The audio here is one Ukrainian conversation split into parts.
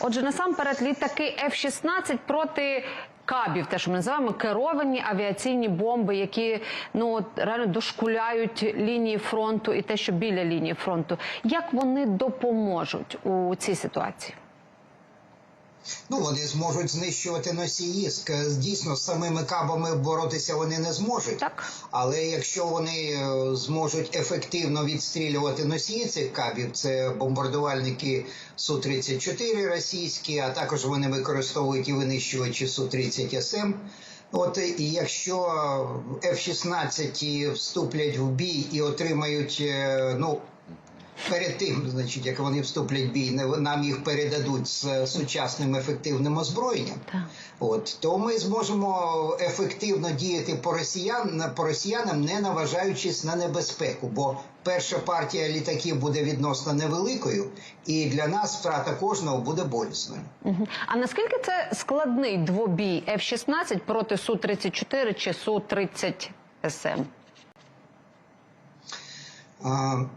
Отже, насамперед літаки F-16 проти кабів, те, що ми називаємо керовані авіаційні бомби, які ну реально дошкуляють лінії фронту і те, що біля лінії фронту. Як вони допоможуть у цій ситуації? Ну, вони зможуть знищувати носії. Дійсно, з самими кабами боротися вони не зможуть. Так. Але якщо вони е, зможуть ефективно відстрілювати носії цих кабів, це бомбардувальники Су-34 російські, а також вони використовують і винищувачі Су-30СМ. От і якщо F-16 вступлять в бій і отримають, е, ну перед тим, значить, як вони вступлять в бій, нам їх передадуть з сучасним ефективним озброєнням. Так. От то ми зможемо ефективно діяти по росіян по росіянам, не наважаючись на небезпеку. Бо перша партія літаків буде відносно невеликою, і для нас втрата кожного буде болісною. А наскільки це складний двобій F-16 проти Су-34 чи Су-30СМ? А,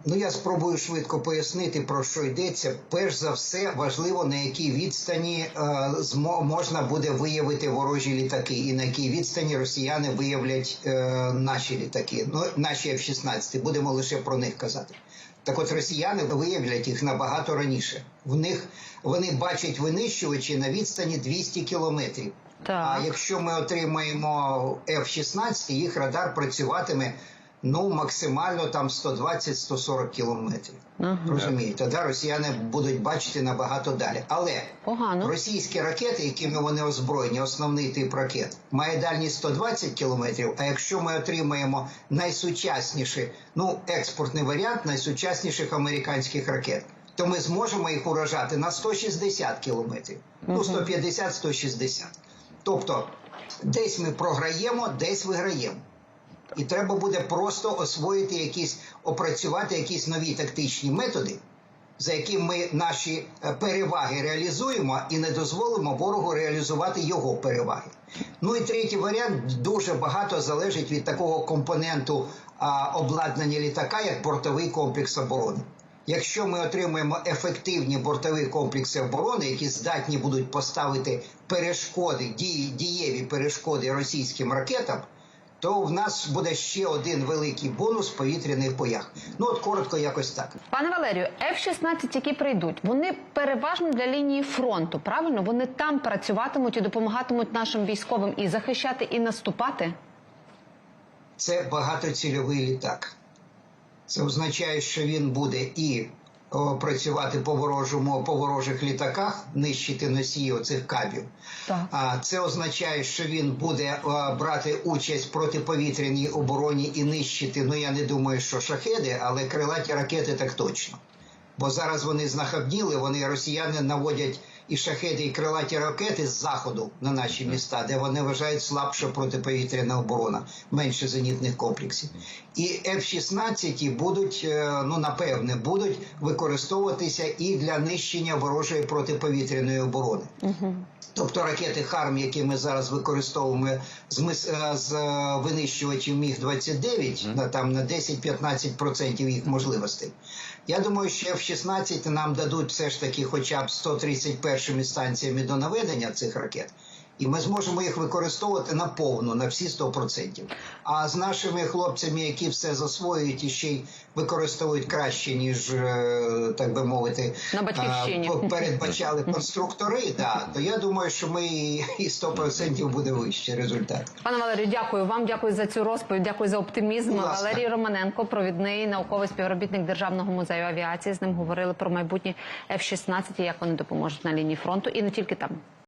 ну я спробую швидко пояснити про що йдеться. Перш за все, важливо на якій відстані е, можна буде виявити ворожі літаки, і на якій відстані росіяни виявлять е, наші літаки. Ну наші F-16, будемо лише про них казати. Так от росіяни виявлять їх набагато раніше. В них вони бачать винищувачі на відстані 200 кілометрів. Так. А якщо ми отримаємо F-16, їх радар працюватиме ну максимально там 120-140 кілометрів. Ага. Розумієте, да, росіяни будуть бачити набагато далі. Але Погано. російські ракети, якими вони озброєні, основний тип ракет, має дальність 120 кілометрів. А якщо ми отримаємо найсучасніший, ну експортний варіант найсучасніших американських ракет, то ми зможемо їх уражати на 160 кілометрів. Ну 150-160. Тобто, десь ми програємо, десь виграємо. І треба буде просто освоїти якісь, опрацювати якісь нові тактичні методи, за яким ми наші е, переваги реалізуємо і не дозволимо ворогу реалізувати його переваги. Ну і третій варіант дуже багато залежить від такого компоненту а, обладнання літака, як бортовий комплекс оборони. Якщо ми отримаємо ефективні бортові комплекси оборони, які здатні будуть поставити перешкоди, дієві перешкоди російським ракетам, то в нас буде ще один великий бонус в повітряних боях. Ну от коротко, якось так. Пане Валерію, F-16, які прийдуть, вони переважно для лінії фронту. Правильно, вони там працюватимуть і допомагатимуть нашим військовим і захищати, і наступати. Це багатоцільовий літак. Це означає, що він буде і працювати по ворожому по ворожих літаках, нищити носії оцих кабів. А це означає, що він буде брати участь в протиповітряній обороні і нищити. Ну я не думаю, що шахеди, але крилаті ракети так точно. Бо зараз вони знахабніли, вони росіяни наводять і шахеди, і крилаті ракети з заходу на наші міста, де вони вважають слабша протиповітряна оборона, менше зенітних комплексів. І F-16 будуть, е, ну напевне, будуть використовуватися і для нищення ворожої протиповітряної оборони. Тобто ракети ХАРМ, які ми зараз використовуємо з, мис- е, з е, винищувачів Міг 29 на там на 10-15% їх можливостей. Я думаю, що F-16 нам дадуть все ж таки, хоча б 131 станціями до наведення цих ракет. І ми зможемо їх використовувати на повну, на всі 100%. А з нашими хлопцями, які все засвоюють і ще й використовують краще, ніж е, так би мовити, На батьківщині. передбачали конструктори, да, то я думаю, що ми і і 100% буде вищий результат. Пане Валерію, дякую вам. Дякую за цю розповідь. Дякую за оптимізм. Ласка. Валерій Романенко, провідний науковий співробітник Державного музею авіації. З ним говорили про майбутні F-16 і як вони допоможуть на лінії фронту, і не тільки там.